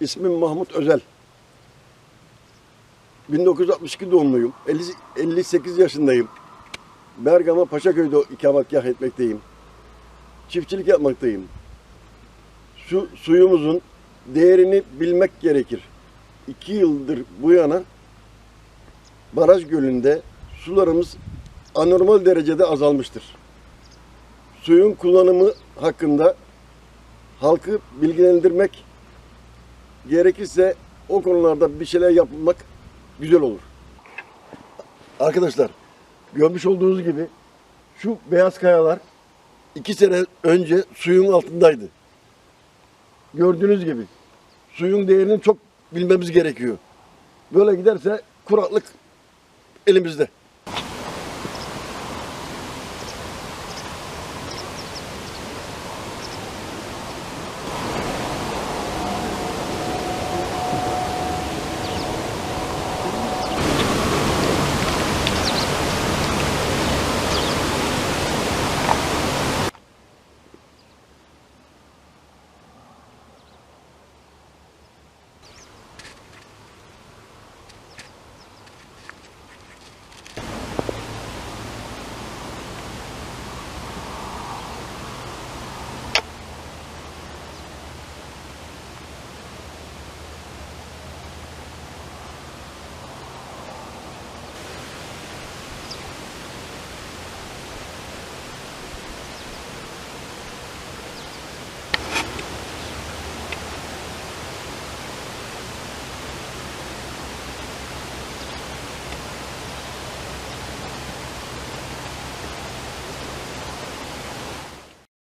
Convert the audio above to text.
İsmim Mahmut Özel. 1962 doğumluyum. 50 58 yaşındayım. Bergama Paşaköy'de ikametgah etmekteyim. Çiftçilik yapmaktayım. Su, suyumuzun değerini bilmek gerekir. İki yıldır bu yana baraj gölünde sularımız anormal derecede azalmıştır. Suyun kullanımı hakkında halkı bilgilendirmek gerekirse o konularda bir şeyler yapılmak güzel olur. Arkadaşlar görmüş olduğunuz gibi şu beyaz kayalar iki sene önce suyun altındaydı. Gördüğünüz gibi suyun değerini çok bilmemiz gerekiyor. Böyle giderse kuraklık elimizde.